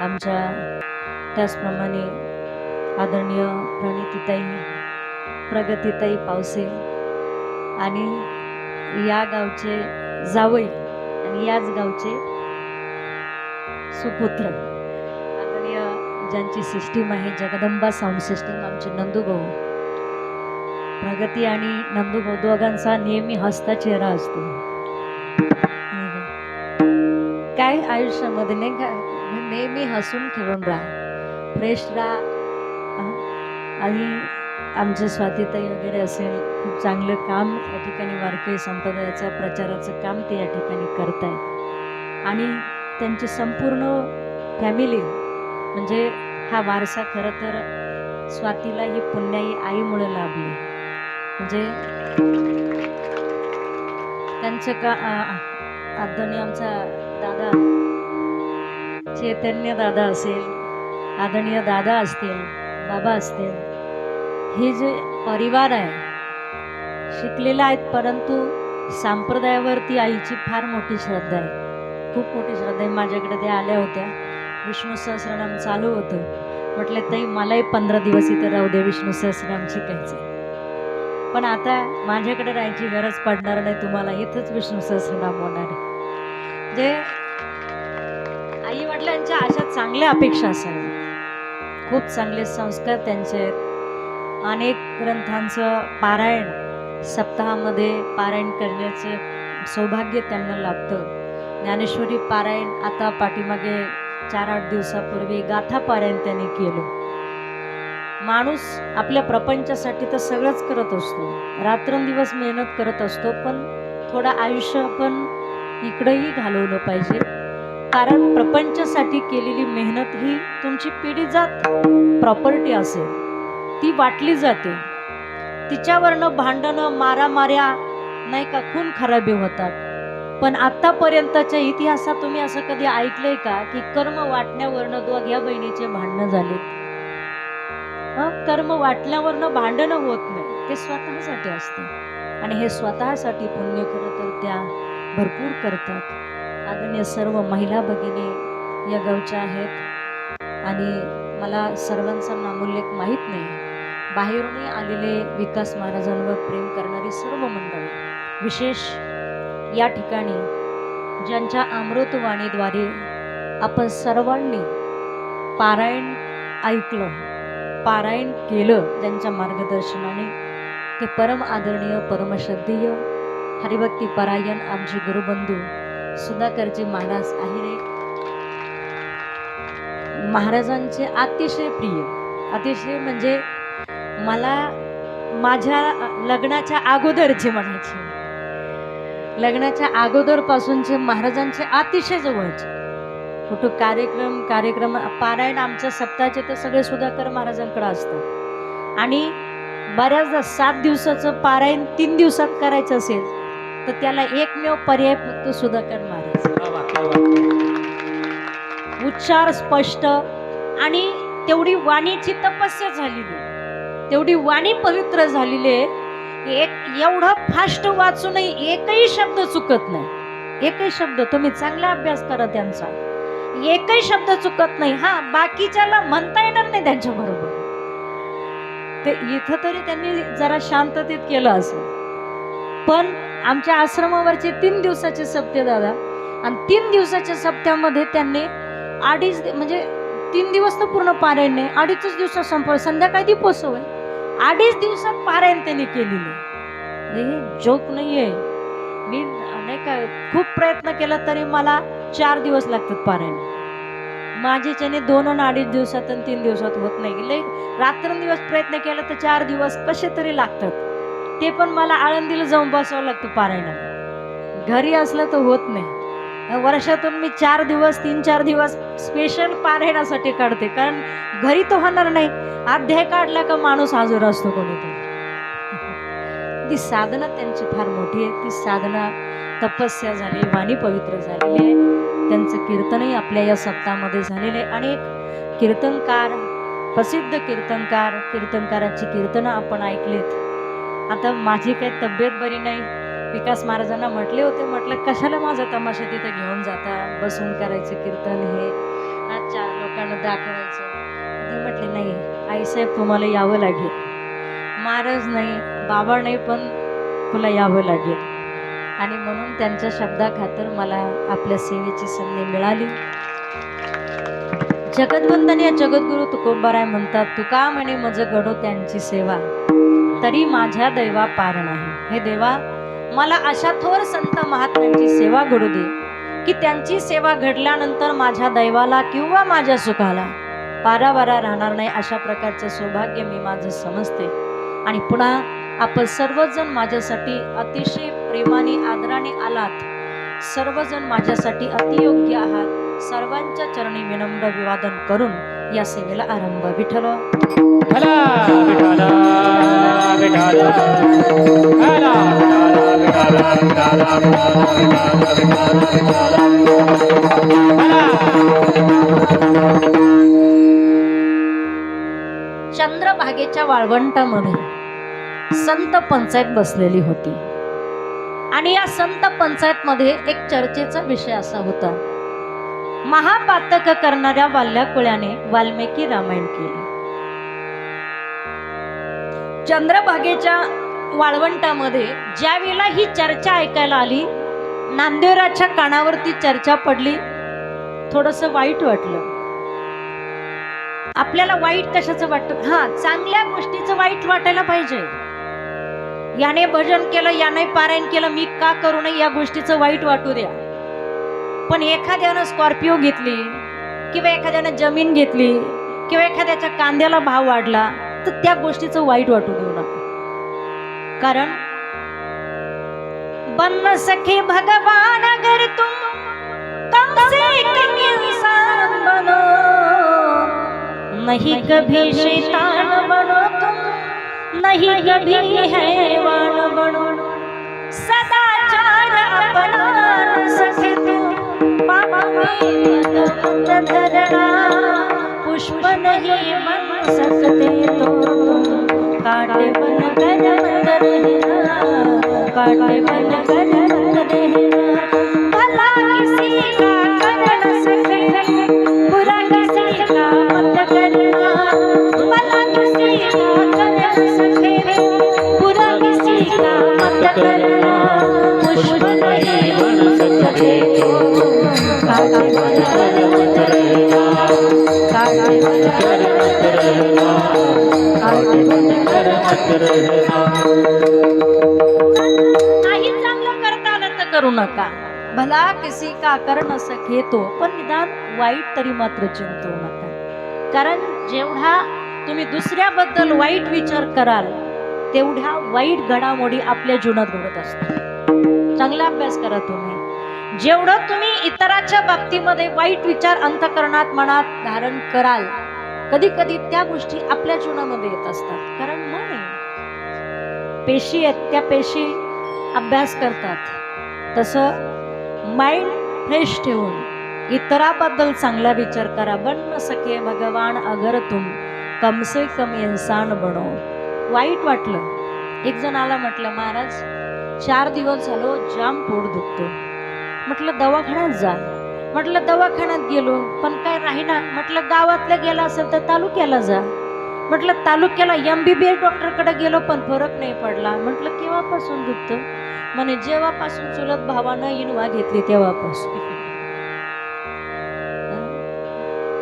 आमच्या त्याचप्रमाणे आदरणीय प्रणितीताई प्रगतीताई पावसे आणि या गावचे जावई आणि याच गावचे सुपुत्र. आदरणीय ज्यांची सिस्टीम आहे जगदंबा साऊंड सिस्टीम आमचे नंदूभाऊ प्रगती आणि नंदूभाऊ दोघांचा नेहमी हसता चेहरा असतो. काय आयुष्यामध्ये नाही का? नेहमी हसून खेळून राहा. फ्रेश राहा. आणि आमचे स्वातीताई वगैरे असेल खूप चांगलं काम या ठिकाणी वारकरी संप्रदायाच्या प्रचाराचं काम ते या ठिकाणी करत आहेत आणि त्यांची संपूर्ण फॅमिली म्हणजे हा वारसा खरं तर स्वातीला ही पुण्याई आईमुळे लाभली. म्हणजे त्यांचं का आदरणीय आमचा दादा चैतन्य दादा असेल आदरणीय दादा असतील बाबा असतील हे जे परिवार आहे शिकलेला आहेत परंतु संप्रदायावरती आईची फार मोठी श्रद्धा आहे. खूप मोठी श्रद्धा आहे. माझ्याकडे त्या आल्या होत्या. विष्णू सहस्रनाम चालू होतं. म्हटलं ताई मलाही पंधरा दिवस इथे राहू दे विष्णू सहस्रनाम शिकायचं पण आता माझ्याकडे राहायची गरज पडणार नाही. तुम्हाला इथंच विष्णू सहस्रनाम होणार आहे. जे चांगल्या अपेक्षा असाव्या. खूप चांगले संस्कार त्यांचे आहेत. अनेक ग्रंथांचं पारायण सप्ताहामध्ये पारायण करण्याचे सौभाग्य त्यांना लाभतं. ज्ञानेश्वरी पारायण आता पाठीमागे चार आठ दिवसापूर्वी गाथा पारायण त्यांनी केलं. माणूस आपल्या प्रपंचासाठी तर सगळंच करत असतो. रात्रंदिवस मेहनत करत असतो पण थोडं आयुष्य आपण इकडंही घालवलं पाहिजे. कारण प्रपंचासाठी केलेली मेहनत ही तुमची पिढी जात प्रॉपर्टी असेल. ती वाटली जाते. तिच्यावरनं भांडणं मारामाऱ्या नाही का खून खराबी होतात. पण आतापर्यंतच्या इतिहासात तुम्ही असं कधी ऐकलंय का की कर्म वाटण्यावरनं दोघ्या बहिणीचे भांडणं झालेत? कर्म वाटल्यावरनं भांडणं होत नाही. ते स्वतःसाठी असते. आणि हे स्वतःसाठी पुण्य खरं तर त्या भरपूर करतात. आदरणीय सर्व महिला भगिनी या गावच्या आहेत. आणि मला सर्वांचा नामोल्लेख माहीत नाही. बाहेरूनही आलेले विकास महाराजांवर प्रेम करणारी सर्व मंडळी विशेष या ठिकाणी ज्यांच्या अमृतवाणीद्वारे आपण सर्वांनी पारायण ऐकलं पारायण केलं ज्यांच्या मार्गदर्शनाने ते परम आदरणीय परमश्रद्धेय हरिभक्ती परायण आमचे गुरुबंधू सुधाकरजी महाराज आहिरे महाराजांचे अतिशय प्रिय. अतिशय म्हणजे मला माझ्या लग्नाच्या अगोदरचे म्हणायचे. लग्नाच्या अगोदरपासूनचे महाराजांचे अतिशय जवळचे. कुठं कार्यक्रम कार्यक्रम पारायण आमच्या सप्ताहाचे तर सगळे सुधाकर महाराजांकडे असतात आणि बऱ्याचदा सात दिवसाचं पारायण तीन दिवसात करायचं असेल तर त्याला एकमेव पर्याय फक्त सुधाकर महाराज. उच्चार स्पष्ट आणि तेवढी वाणीची तपस्या झालेली. तेवढी वाणी पवित्र झालेली आहे. एक एवढं फास्ट वाचूनही एकही शब्द चुकत नाही. एकही शब्द तुम्ही चांगला अभ्यास करा त्यांचा. एकही शब्द चुकत नाही. हा बाकीच्याला म्हणता येणार नाही त्यांच्या बरोबर. ते इथं तरी त्यांनी जरा शांततेत केलं असेल. पण आमच्या आश्रमावरचे तीन दिवसाचे सप्ते दादा. आणि तीन दिवसाच्या सप्त्यामध्ये त्यांनी अडीच म्हणजे तीन दिवस तर पूर्ण पारायण नाही अडीचच दिवसात संपलं. संध्याकाळी दीपोत्सव आहे. अडीच दिवसात पारायण त्यांनी केलेलं आहे. म्हणजे हे जोक नाही आहे मी नाही का खूप प्रयत्न केला तरी मला चार दिवस लागतात पारायण. माझ्याच्याने दोन आणि अडीच दिवसात आणि तीन दिवसात होत नाही. लई रात्रंदिवस प्रयत्न केला तर चार दिवस कसे तरी लागतात. ते पण मला आळंदीला जाऊन बसावं लागतं पारायणाला. घरी असलं तर होत नाही. वर्षातून मी चार दिवस तीन चार दिवस स्पेशल पारायणासाठी काढते. कारण घरी तो होणार नाही. अध्याय काढला का माणूस हजर असतो कोणीतरी. ती साधना त्यांची फार मोठी आहे. ती साधना तपस्या झाली वाणी पवित्र झालेली आहे. त्यांचं कीर्तनही आपल्या या सप्ताहामध्ये झालेले आहे. एक कीर्तनकार प्रसिद्ध कीर्तनकार कीर्तनकारांची कीर्तनं आपण ऐकलीत. आता माझी काही तब्येत बरी नाही. विकास महाराजांना म्हटले होते म्हटलं कशाला माझा तमाशा तिथे घेऊन जाता? बसून करायचं कीर्तन हे. चार लोकांना दाखवायचं. ती म्हटली नाही आईसाहेब तुम्हाला यावं लागेल. महाराज नाही बाबा नाही पण तुला यावं लागेल. आणि म्हणून त्यांच्या शब्दाखातर मला आपल्या सेवेची संधी मिळाली. जगतवंदनीय जगद्गुरु तुकोबाराय म्हणतात तुका म्हणे मज घडो त्यांची सेवा. तरी माझ्या दैवा पार नाही. हे देवा मला अशा थोर संत महात्म्यांची सेवा घडू दे की त्यांची सेवा घडल्यानंतर माझ्या दैवाला किंवा माझ्या सुखाला पारावारा राहणार नाही अशा प्रकारचं सौभाग्य मी माझं समजते. आणि पुन्हा आपण सर्वजण माझ्यासाठी अतिशय प्रेमाने आदराने आलात. सर्वजण माझ्यासाठी अतियोग्य आहात. सर्वांच्या चरणी विनम्र विवादन करून या सेवेला आरंभ विठ्ठल. चंद्रभागेच्या वाळवंटामध्ये संत पंचायत बसलेली होती. आणि या संत पंचायत मध्ये एक चर्चेचा विषय असा होता. महापातक करणाऱ्या वाल्याकुळ्याने वाल्मिकी रामायण केले. चंद्रभागेच्या वाळवंटामध्ये ज्या वेळेला ही चर्चा ऐकायला आली नांदेवराच्या कानावरती चर्चा पडली थोडस वाईट वाटलं. आपल्याला वाईट कशाचं वाटतं? हा चांगल्या गोष्टीचं वाईट वाटायला पाहिजे. याने भजन केलं याने पारायण केलं मी का करू नये या गोष्टीचं वाईट वाटू द्या. पण एखाद्यानं स्कॉर्पिओ घेतली किंवा एखाद्यानं जमीन घेतली किंवा एखाद्याच्या कांद्याला भाव वाढला तर त्या गोष्टीचं वाईट वाटू देऊ नका. कारण बन सखे भगवान अगर तुम कम से कम इंसान बनो नहीं कभी शैतान बनो तुम नहीं कभी हैवान बनो। सदाचार धरना पुष्प नहीं बन सकते तो कांटे बन कर रहना कांटे बन भला किसी का बुरा किसी का मत भला किसी का कर किसी का मत करना। पुष्प चांगलं करता आलं तर करू नका. भला किसी का कर्ण न पण निदान वाईट तरी मात्र चिंतू नका. कारण जेवढा तुम्ही दुसऱ्याबद्दल वाईट विचार कराल तेवढ्या वाईट घडामोडी आपल्या जीवनात घडत असतात. चांगला अभ्यास करा तुम्ही. जेवढं तुम्ही इतराच्या बाबतीमध्ये वाईट विचार अंतकरणात मनात धारण कराल कधी कधी त्या गोष्टी आपल्या जीवनामध्ये येत असतात. कारण मन आहे. पेशी आहेत त्या पेशी अभ्यास करतात. तसं माइंड फ्रेश ठेवून इतराबद्दल चांगला विचार करा. बन सके भगवान अगर तुम कम से कम इन्सान बनो. वाईट वाटलं. एक जण आला म्हटलं महाराज चार दिवस झालो जाम पोट दुखतो म्हटलं दवाखान्यात जा. म्हटलं दवाखान्यात गेलो. पण काय राहीना. म्हटलं गावातलं गेला असेल तर तालुक्याला जा. म्हटलं तालुक्याला एम बी बी एस डॉक्टरकडे गेलो पण फरक नाही पडला. म्हटलं केव्हापासून दुखतं म्हणे जेव्हापासून चुलत भावानं इनवा घेतली तेव्हापासून.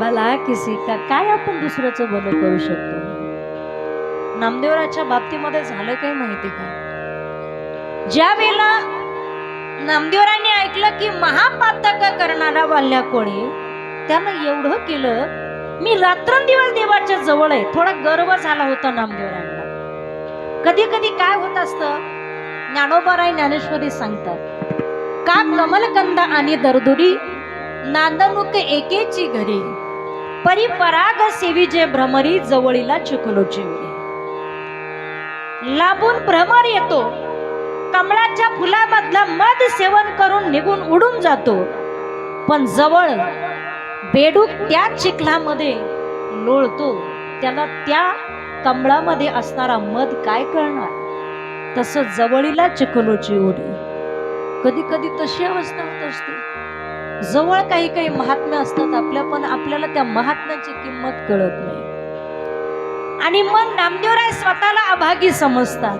मला किसी का काय आपण दुसऱ्याचं भलं करू शकतो? नामदेवराच्या बाबतीमध्ये झालं काय माहिती का? ज्या वेळेला नामदेवरांनी ऐकलं की महापातक करणारा वाल्या कोळी. त्यानं एवढं केलं मी रात्रंदिवस देवाच्या जवळ आहे. थोडा गर्व झाला होता नामदेवरांना. कधी कधी काय होत असतं? ज्ञानोबाराय ज्ञानेश्वरी सांगतात का कमलकंद आणि दरदुरी नांदनुक एकेची घरी. परिपराग सेवी जे भ्रमरी जवळीला चुकलो जेवली लाभून भ्रमर येतो. कमळाच्या फुलामधला मध सेवन करून निघून उडून जातो. पण जवळ बेडूक त्या चिखलामध्ये लोळतो. त्याला त्या कमळामध्ये असणारा मध काय कळणार? तसं जवळीला चिखलोची उडी कधी कधी तशी अवस्था होत असते. जवळ काही काही महात्म्य असतात आपल्या पण आपल्याला त्या महात्म्याची किंमत कळत नाही. आणि मग नामदेवराय स्वतःला अभागी समजतात.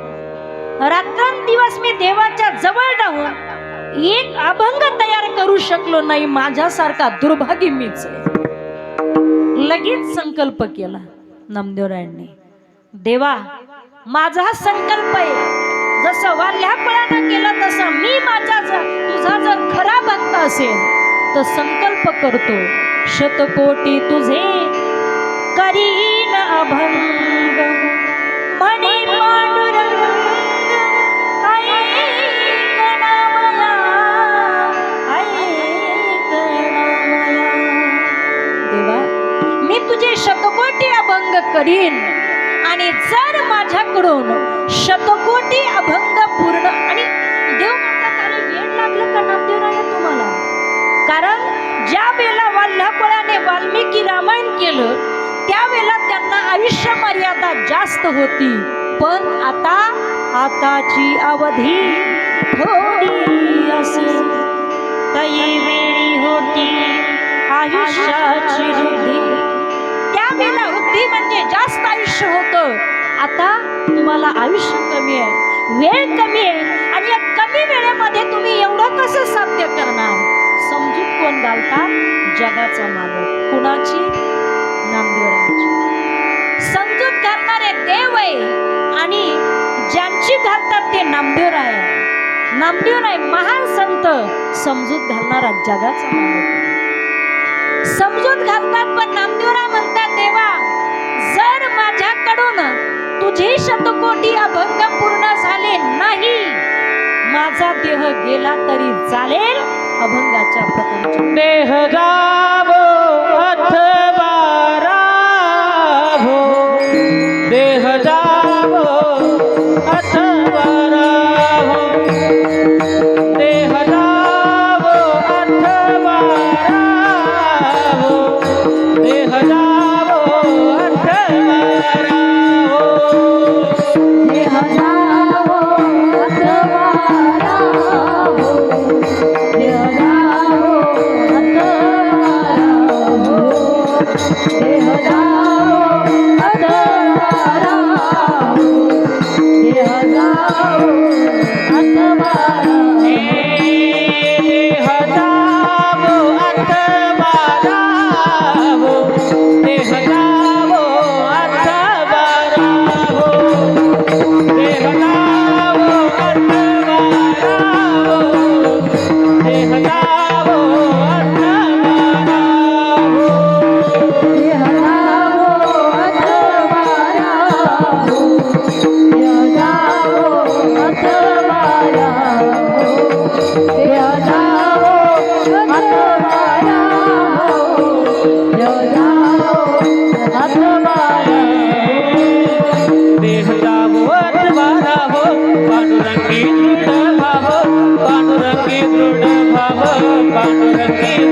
रात्रंदिवस मी देवाच्या जवळ राहून एक अभंग तयार करू शकलो नाही माझ्यासारखा दुर्भागी मीच लगेच संकल्प केला नामदेवरायांनी देवा माझा संकल्प आहे. जसं वाल्यापळानं केलं तसं मी माझा तुझा जर खरा भक्त असेल तर संकल्प करतो शतकोटी तुझे करीन अभंग. करीन. आणि जर माझ्याकडून शतकोटी अभंग पूर्ण आणि देव म्हणतात अरे वेळ लागलं का नामदेवराय तुम्हाला? कारण ज्या वेळेला वल्लभपळाने वाल्मिकी रामायण केलं त्यावेळेला त्यांना आयुष्य मर्यादा जास्त होती. पण आता आताची अवधी थोडी असे तई वेळी होती आयुष्याची रुधी त्यावेळेला आधी म्हणजे जास्त आयुष्य होतं. आता तुम्हाला आयुष्य कमी आहे. वेळ कमी आहे. आणि या कमी वेळेमध्ये तुम्ही एवढं कसं साध्य करणार? समजूत कोण घालता? जगाचा मालक. कुणाची? नामदेवरायांची समजूत घालणारे देव आहे. आणि ज्यांची घालतात ते नामदेव आहे. नामदेवराय महान संत. समजूत घालणारा जगाचा मालक समजूत पण नामदेवराय म्हणतात देवा. जर माझ्याकडून तुझे शतकोटी अभंग पूर्ण झाले नाही माझा देह गेला तरी चालेल अभंगाच्या प्रथम देह जावो Bye. Yeah.